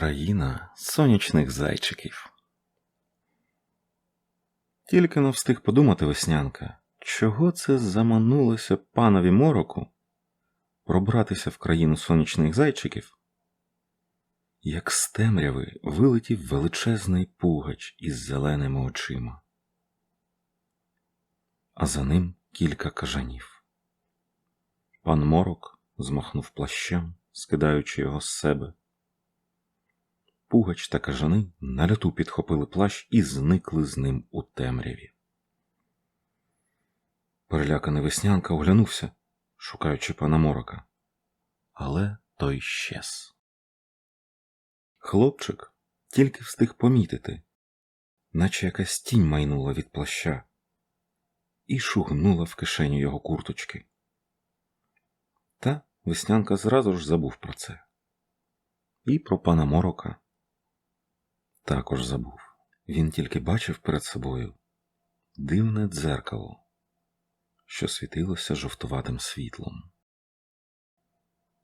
Країна сонячних зайчиків. Тільки не встиг подумати веснянка, чого це заманулося панові мороку пробратися в країну сонячних зайчиків, як з темряви вилетів величезний пугач із зеленими очима, а за ним кілька кажанів. Пан морок змахнув плащем, скидаючи його з себе. Пугач та кажани на люту підхопили плащ і зникли з ним у темряві. Переляканий веснянка оглянувся, шукаючи пана морока, але той щез. Хлопчик тільки встиг помітити, наче якась тінь майнула від плаща і шугнула в кишеню його курточки. Та веснянка зразу ж забув про це. І про пана морока також забув. Він тільки бачив перед собою дивне дзеркало, що світилося жовтуватим світлом.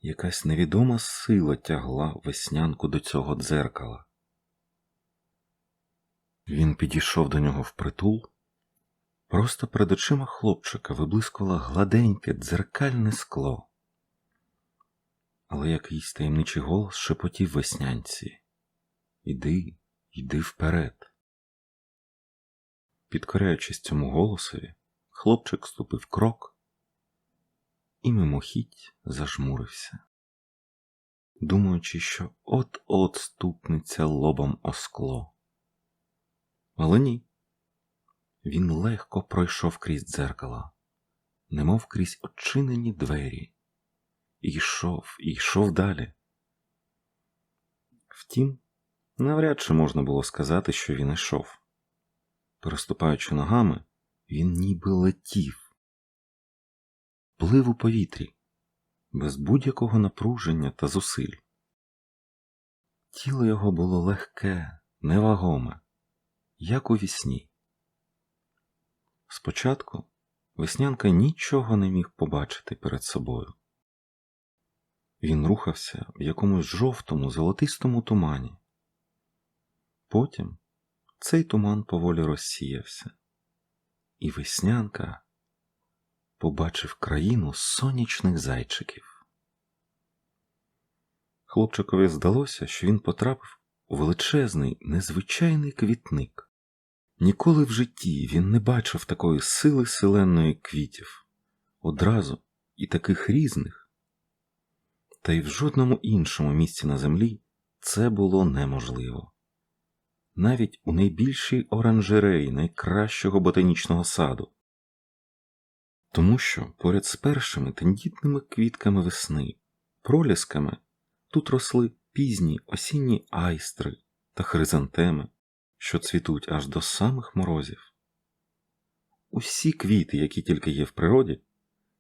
Якась невідома сила тягла веснянку до цього дзеркала. Він підійшов до нього впритул. Просто перед очима хлопчика виблискувало гладеньке дзеркальне скло. Але якийсь таємничий голос шепотів веснянці Іди, йди вперед. Підкоряючись цьому голосові, хлопчик ступив крок і мимохідь зажмурився, думаючи, що от-от ступнеться лобом о скло. Але ні. Він легко пройшов крізь дзеркало, немов крізь очинені двері, і йшов, і йшов далі. Втім, навряд чи можна було сказати, що він йшов. Переступаючи ногами, він ніби летів, плив у повітрі, без будь-якого напруження та зусиль. Тіло його було легке, невагоме, як у вісні. Спочатку веснянка нічого не міг побачити перед собою. Він рухався в якомусь жовтому, золотистому тумані. Потім цей туман поволі розсіявся, і веснянка побачив країну сонячних зайчиків. Хлопчикові здалося, що він потрапив у величезний, незвичайний квітник. Ніколи в житті він не бачив такої сили селенної квітів, одразу і таких різних. Та й в жодному іншому місці на землі це було неможливо. Навіть у найбільшій оранжереї найкращого ботанічного саду. Тому що поряд з першими тендітними квітками весни, пролісками тут росли пізні осінні айстри та хризантеми що цвітуть аж до самих морозів. Усі квіти, які тільки є в природі,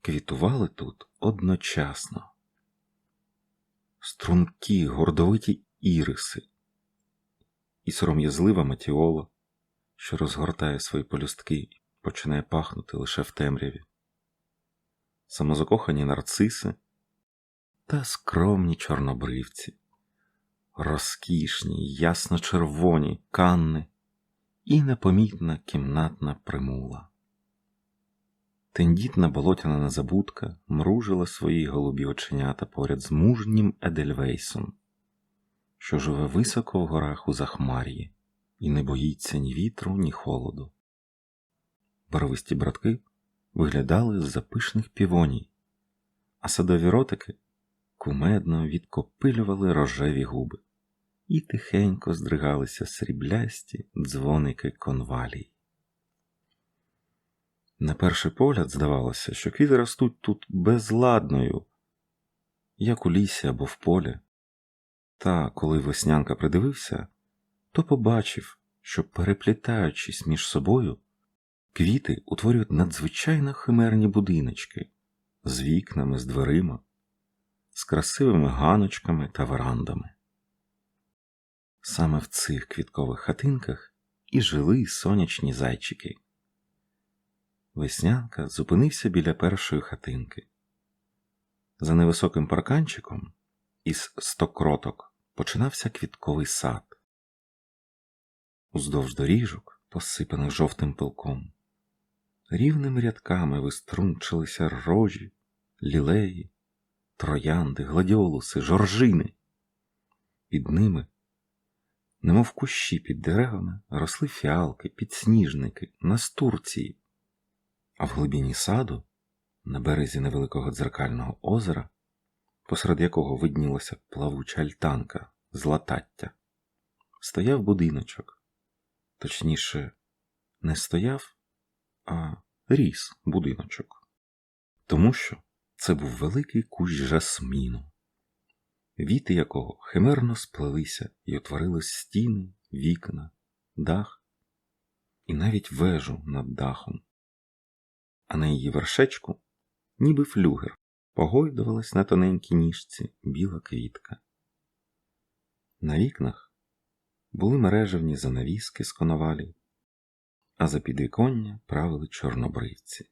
квітували тут одночасно. Стрункі, гордовиті іриси і сором'язлива матіола, що розгортає свої полюстки і починає пахнути лише в темряві, самозакохані нарциси та скромні чорнобривці розкішні, ясно червоні канни і непомітна кімнатна примула. Тендітна болотяна незабудка мружила свої голубі оченята поряд з мужнім Едельвейсом, що живе високо в горах у Захмар'ї і не боїться ні вітру, ні холоду. Барвисті братки виглядали з запишних півоній, а садові ротики кумедно відкопилювали рожеві губи і тихенько здригалися сріблясті дзвоники конвалій. На перший погляд здавалося, що квіти ростуть тут безладною, як у лісі або в полі. Та коли веснянка придивився, то побачив, що, переплітаючись між собою, квіти утворюють надзвичайно химерні будиночки з вікнами, з дверима, з красивими ганочками та верандами. Саме в цих квіткових хатинках і жили сонячні зайчики. Веснянка зупинився біля першої хатинки. За невисоким парканчиком із стокроток починався квітковий сад. Уздовж доріжок, посипаних жовтим пилком, рівними рядками виструнчилися рожі, лілеї, троянди, гладіолуси, жоржини. Під ними, немов кущі під деревами, росли фіалки, підсніжники, настурції, а в глибині саду, на березі невеликого дзеркального озера, посеред якого виднілася плавуча альтанка з латаття, стояв будиночок. Точніше, не стояв, а ріс будиночок. Тому що це був великий кущ жасміну, віти якого химерно сплелися і утворили стіни, вікна, дах і навіть вежу над дахом. А на її вершечку, ніби флюгер, погойдувалась на тоненькій ніжці біла квітка. На вікнах були мережевні занавіски з коновалі, а за підвіконня правили чорнобривці.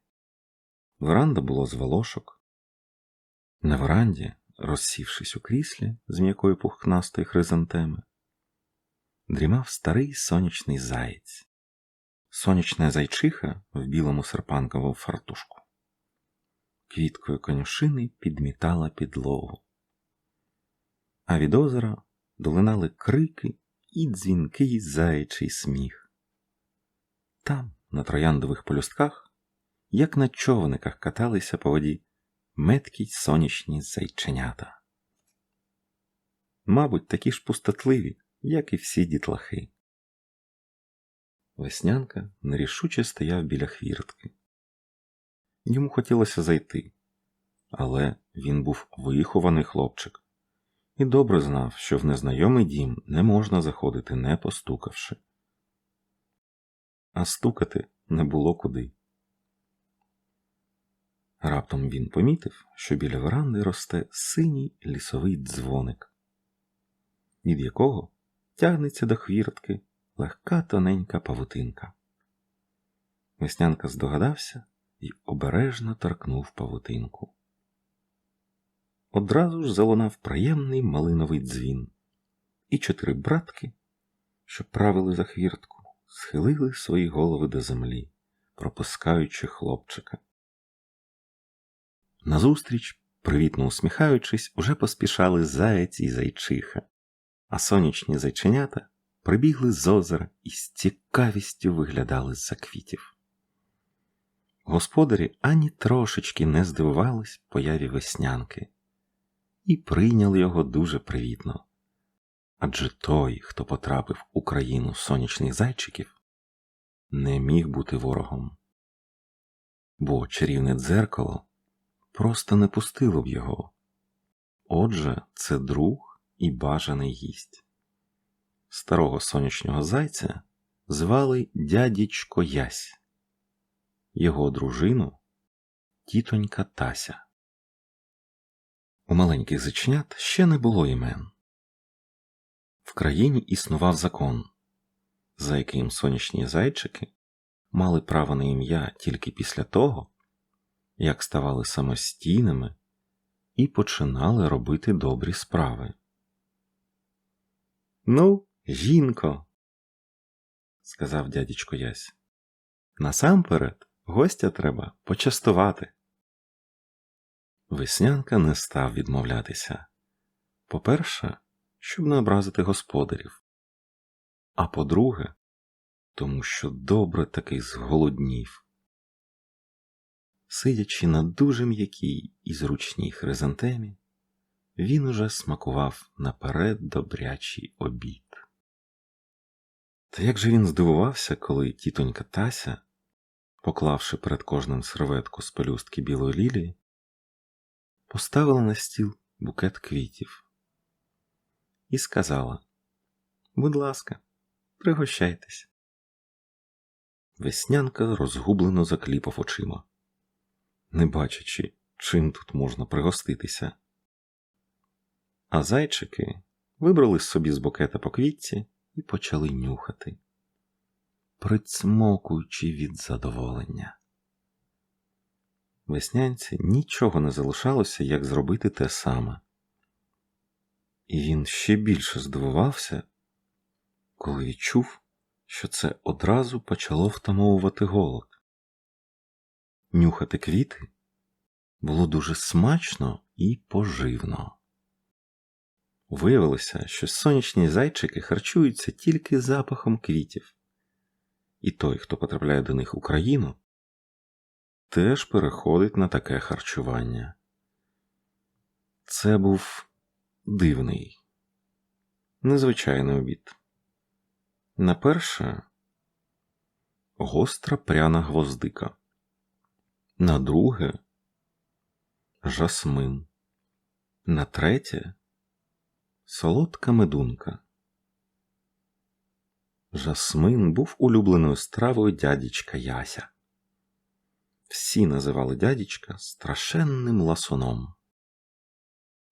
Веранда було з волошок. На веранді, розсівшись у кріслі з м'якої пухнастої хризантеми, дрімав старий сонячний заєць, сонячна зайчиха в білому серпанковому фартушку. Квіткою конюшини підмітала підлогу, а від озера долинали крики і дзвінкий заячий сміх. Там, на трояндових полюстках, як на човниках каталися по воді меткі сонячні зайченята. Мабуть, такі ж пустотливі, як і всі дітлахи. Веснянка нерішуче стояв біля хвіртки. Йому хотілося зайти, але він був вихований хлопчик і добре знав, що в незнайомий дім не можна заходити, не постукавши. А стукати не було куди. Раптом він помітив, що біля веранди росте синій лісовий дзвоник, від якого тягнеться до хвіртки легка тоненька павутинка. Веснянка здогадався і обережно торкнув павутинку. Одразу ж залунав приємний малиновий дзвін, і чотири братки, що правили за хвіртку, схилили свої голови до землі, пропускаючи хлопчика. Назустріч, привітно усміхаючись, уже поспішали заяць і зайчиха, а сонячні зайченята прибігли з озера і з цікавістю виглядали з-за квітів. Господарі ані трошечки не здивувались появі веснянки і прийняли його дуже привітно. Адже той, хто потрапив у країну сонячних зайчиків, не міг бути ворогом, бо чарівне дзеркало просто не пустило б його. Отже, це друг і бажаний гість. Старого сонячного зайця звали дядічко Ясь, його дружину тітонька Тася. У маленьких зачнят ще не було імен. В країні існував закон, за яким сонячні зайчики мали право на ім'я тільки після того, як ставали самостійними і починали робити добрі справи. Ну, жінко, сказав дядечко Ясь, насамперед гостя треба почастувати. Веснянка не став відмовлятися. По-перше, щоб не образити господарів, а по-друге, тому що добре таки зголоднів. Сидячи на дуже м'якій і зручній хризантемі, він уже смакував наперед добрячий обід. Та як же він здивувався, коли тітонька Тася, поклавши перед кожним серветку з пелюстки білої лілії, поставила на стіл букет квітів і сказала: Будь ласка, пригощайтесь. Веснянка розгублено закліпав очима, не бачачи, чим тут можна пригоститися. А зайчики вибрали собі з букета по квітці і почали нюхати, прицмокуючи від задоволення. Веснянці нічого не залишалося, як зробити те саме. І він ще більше здивувався, коли відчув, що це одразу почало втамовувати голод. Нюхати квіти було дуже смачно і поживно. Виявилося, що сонячні зайчики харчуються тільки запахом квітів, і той, хто потрапляє до них у країну, теж переходить на таке харчування. Це був дивний, незвичайний обід. На перше гостра пряна гвоздика, на друге жасмин, на третє солодка медунка. Жасмин був улюбленою стравою дядічка Яся. Всі називали дядічка страшенним ласуном.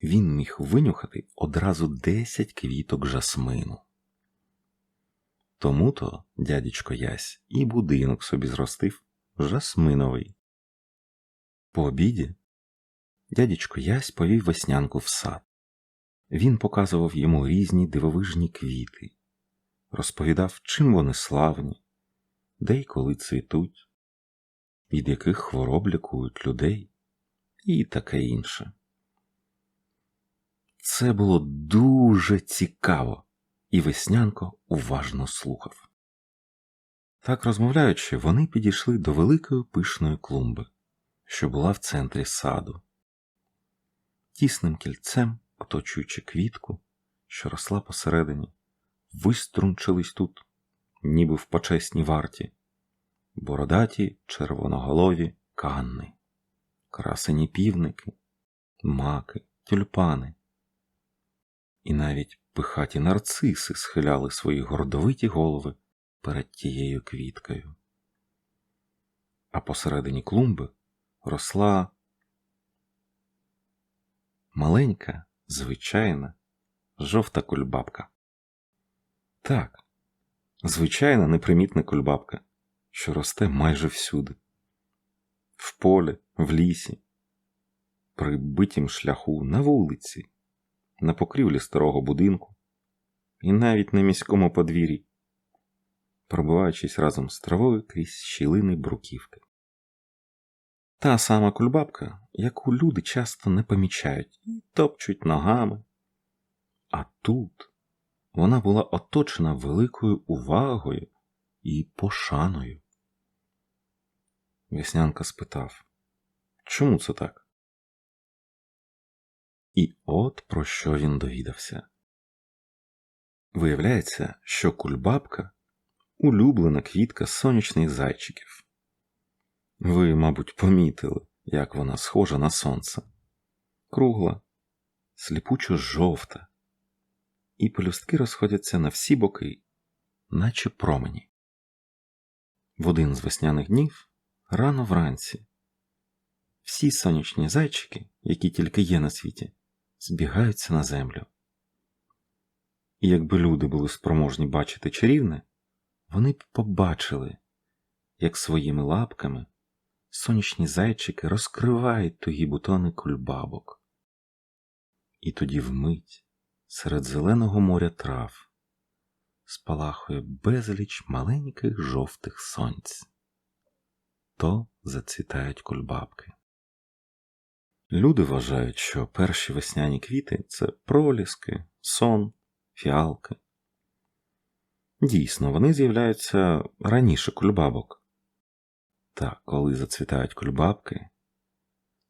Він міг винюхати одразу десять квіток жасмину. Тому то дядечко Ясь і будинок собі зростив жасминовий. По обіді дядечко Ясь повів веснянку в сад. Він показував йому різні дивовижні квіти, розповідав, чим вони славні, де й коли цвітуть, від яких хвороб лікують людей і таке інше. Це було дуже цікаво, і веснянко уважно слухав. Так розмовляючи, вони підійшли до великої пишної клумби, що була в центрі саду. Тісним кільцем, оточуючи квітку, що росла посередині, виструнчились тут, ніби в почесній варті, бородаті червоноголові канни, красені півники, маки, тюльпани. І навіть пихаті нарциси схиляли свої гордовиті голови перед тією квіткою. А посередині клумби росла маленька, звичайна, жовта кульбабка. Так, звичайна непримітна кульбабка, що росте майже всюди, в полі, в лісі, при битім шляху на вулиці, на покрівлі старого будинку і навіть на міському подвір'ї, пробиваючись разом з травою крізь щілини бруківки. Та сама кульбабка, яку люди часто не помічають і топчуть ногами. А тут вона була оточена великою увагою і пошаною. Веснянка спитав, чому це так? І от про що він довідався. Виявляється, що кульбабка улюблена квітка сонячних зайчиків. Ви, мабуть, помітили, як вона схожа на сонце, кругла, сліпучо жовта, і пелюстки розходяться на всі боки, наче промені. В один з весняних днів, рано вранці, всі сонячні зайчики, які тільки є на світі, збігаються на землю. І якби люди були спроможні бачити чарівне, вони б побачили, як своїми лапками сонячні зайчики розкривають тугі бутони кульбабок. І тоді вмить серед зеленого моря трав спалахує безліч маленьких жовтих сонць. То зацвітають кульбабки. Люди вважають, що перші весняні квіти це проліски, сон, фіалки. Дійсно, вони з'являються раніше кульбабок. Та коли зацвітають кульбабки,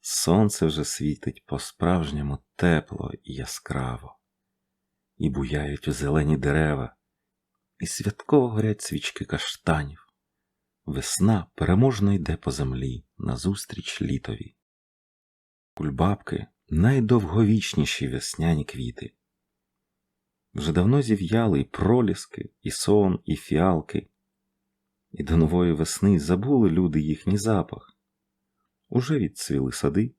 сонце вже світить по-справжньому тепло і яскраво, і буяють у зелені дерева, і святково горять свічки каштанів. Весна переможно йде по землі назустріч літові. Кульбабки найдовговічніші весняні квіти. Вже давно зів'яли і проліски, і сон, і фіалки, і до нової весни забули люди їхній запах. Уже відцвіли сади,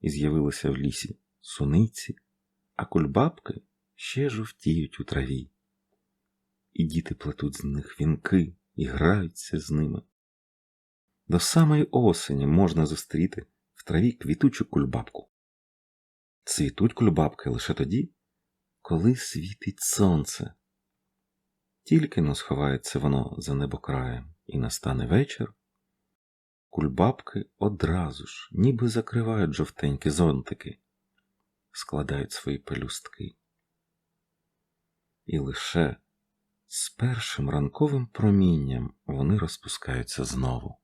і з'явилися в лісі суниці, а кульбабки ще жовтіють у траві. І діти плетуть з них вінки і граються з ними. До самої осені можна зустріти в траві квітучу кульбабку. Цвітуть кульбабки лише тоді, коли світить сонце. Тільки но сховається воно за небокраєм і настане вечір, кульбабки одразу ж, ніби закривають жовтенькі зонтики, складають свої пелюстки. І лише з першим ранковим промінням вони розпускаються знову.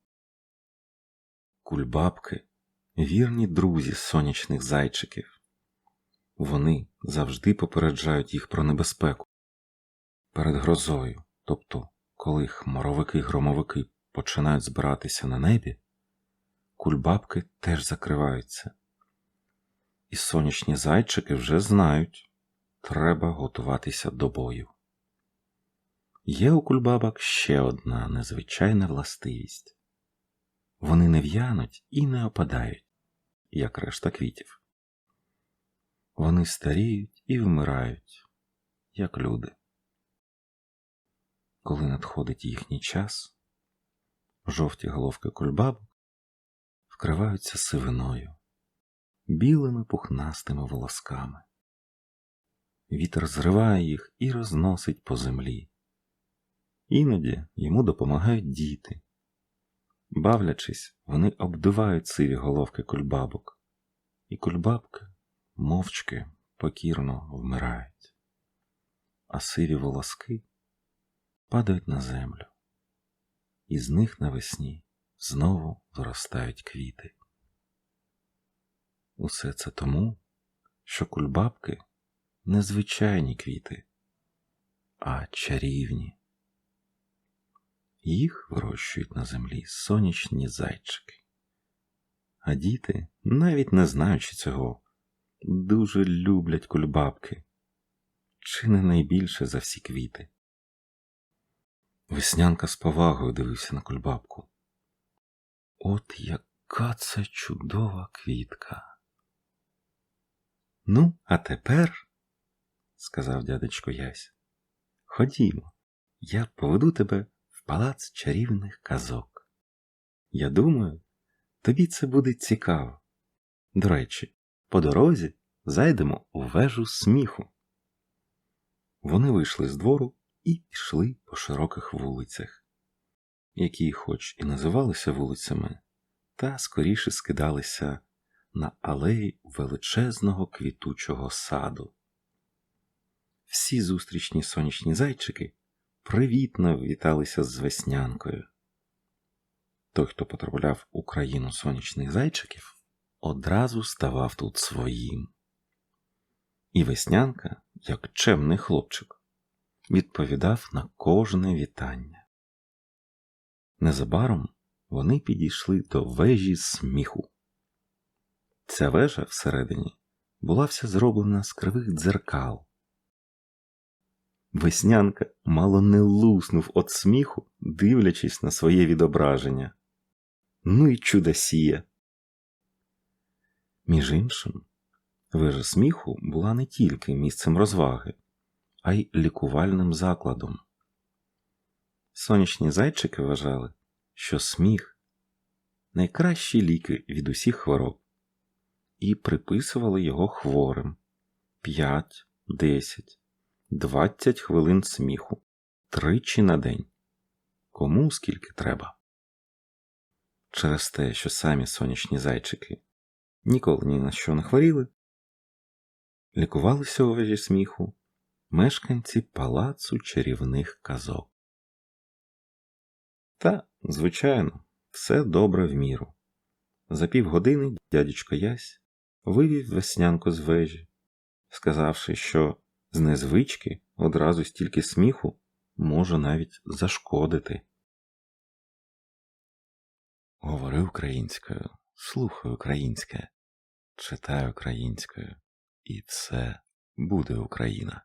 Кульбабки вірні друзі сонячних зайчиків. Вони завжди попереджають їх про небезпеку. Перед грозою, тобто, коли хмаровики-громовики починають збиратися на небі, кульбабки теж закриваються. І сонячні зайчики вже знають, треба готуватися до бою. Є у кульбабок ще одна незвичайна властивість вони не в'януть і не опадають, як решта квітів. Вони старіють і вмирають, як люди. Коли надходить їхній час, жовті головки кульбабок вкриваються сивиною, білими пухнастими волосками. Вітер зриває їх і розносить по землі. Іноді йому допомагають діти. Бавлячись, вони обдувають сиві головки кульбабок, і кульбабки мовчки покірно вмирають, а сиві волоски падають на землю, і з них навесні знову виростають квіти. Усе це тому, що кульбабки не звичайні квіти, а чарівні. Їх вирощують на землі сонячні зайчики. А діти, навіть не знаючи цього, дуже люблять кульбабки, чи не найбільше за всі квіти. Веснянка з повагою дивився на кульбабку. От яка це чудова квітка. Ну, а тепер, сказав дядечко Ясь, ходімо, я поведу тебе в палац чарівних казок. Я думаю, тобі це буде цікаво. До речі, по дорозі зайдемо у вежу сміху. Вони вийшли з двору і пішли по широких вулицях, які, хоч і називалися вулицями, та скоріше скидалися на алеї величезного квітучого саду. Всі зустрічні сонячні зайчики привітно віталися з веснянкою. Той, хто потрапляв у країну сонячних зайчиків, одразу ставав тут своїм. І веснянка, як чемний хлопчик, відповідав на кожне вітання. Незабаром вони підійшли до вежі сміху. Ця вежа всередині була вся зроблена з кривих дзеркал. Веснянка мало не луснув від сміху, дивлячись на своє відображення. Ну і чудосія. Між іншим, вежа сміху була не тільки місцем розваги, а й лікувальним закладом. Сонячні зайчики вважали, що сміх найкращі ліки від усіх хвороб, і приписували його хворим 5, 10, 20 хвилин сміху тричі на день. Кому скільки треба. Через те, що самі сонячні зайчики ніколи ні на що не хворіли, лікувалися у вежі сміху мешканці палацу чарівних казок. Та, звичайно, все добре в міру. За півгодини дядечко Ясь вивів веснянку з вежі, сказавши, що з незвички одразу стільки сміху може навіть зашкодити. Говори українською, слухай українське, читай українською, і все буде Україна.